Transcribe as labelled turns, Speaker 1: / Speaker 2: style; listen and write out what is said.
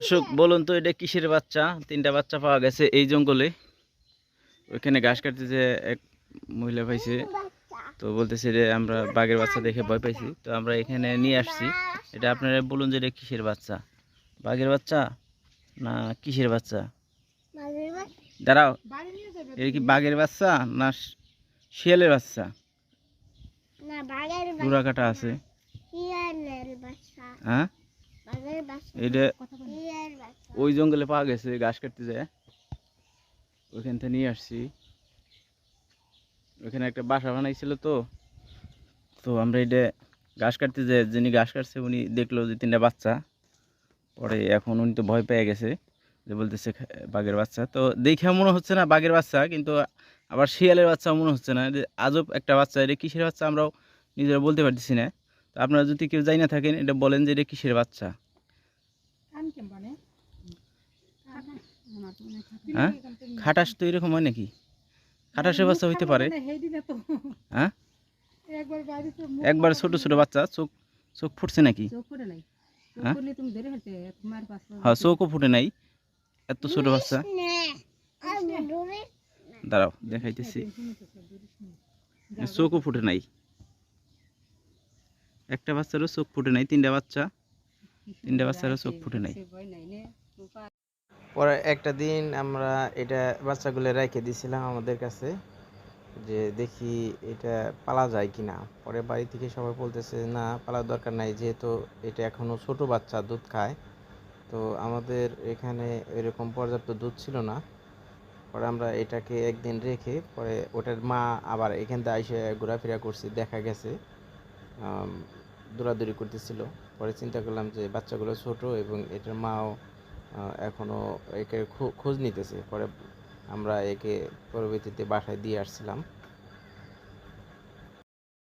Speaker 1: দর্শক বলুন তো এটা কিসের বাচ্চা? তিনটা বাচ্চা পাওয়া গেছে এই জঙ্গলে। ওইখানে ঘাস কাটতে যে এক মহিলা পাইছে। তো বলতেছে যে আমরা বাঘের বাচ্চা দেখে ভয় পাইছি। তো আমরা এখানে নিয়ে আসছি। এটা আপনারা বলুন যে এটা কিসের বাচ্চা? বাঘের বাচ্চা না কিসের বাচ্চা? দাঁড়াও। এটা কি বাঘের বাচ্চা না শিয়ালের বাচ্চা?
Speaker 2: না
Speaker 1: কাটা আছে। হ্যাঁ? এটা ওই জঙ্গলে পাওয়া গেছে, ঘাস কাটতে যায়। ওইখান থেকে নিয়ে আসছি। ওইখানে একটা বাসা বানাইছিল তো। তো আমরা এটা ঘাস কাটতে যে যিনি ঘাস কাটছে উনি দেখল যে তিনটা বাচ্চা। পরে এখন উনি তো ভয় পেয়ে গেছে যে বলতেছে বাঘের বাচ্চা। তো দেখে মনে হচ্ছে না বাঘের বাচ্চা, কিন্তু আবার শিয়ালের বাচ্চা মনে হচ্ছে না। যে আজব একটা বাচ্চা, এটা কিসের বাচ্চা আমরাও নিজেরা বলতে পারতেছি না। তো আপনারা যদি কেউ যাই না থাকেন, এটা বলেন যে এটা কিসের বাচ্চা? হ্যাঁ? খাটাস তো এরকম হয় নাকি? খাটাসের বাচ্চা হইতে পারে। হ্যাঁ? একবার ছোট ছোট বাচ্চা চোখ চোখ ফুটছে নাকি?
Speaker 3: চোখ ফুটে নাই।
Speaker 1: হ্যাঁ? হ্যাঁ চোখও ফুটে নাই। এত ছোট বাচ্চা।
Speaker 2: নে। আর দূরে
Speaker 1: দাঁড়াও দেখাইতেছি। চোখও ফুটে নাই। একটা বাচ্চারও চোখ ফুটে নাই তিনটা বাচ্চা। তিনটা বাচ্চারও চোখ ফুটে নাই।
Speaker 4: পরে একটা দিন আমরা এটা বাচ্চাগুলো রেখে দিয়েছিলাম আমাদের কাছে, যে দেখি এটা পালা যায় কি না পরে বাড়ি থেকে সবাই বলতেছে, না, পালার দরকার নাই, যেহেতু এটা এখনও ছোট বাচ্চা দুধ খায়। তো আমাদের এখানে এরকম পর্যাপ্ত দুধ ছিল না। পরে আমরা এটাকে একদিন রেখে পরে ওটার মা আবার এখান থেকে এসে ঘোরাফেরা করছি, দেখা গেছে দৌড়াদৌড়ি করতেছিল। পরে চিন্তা করলাম যে বাচ্চাগুলো ছোট এবং এটার মাও আহ, এখনও একে খোঁজ নিতেছে। পরে আমরা একে পরবর্তীতে বাসায় দিয়ে আসছিলাম।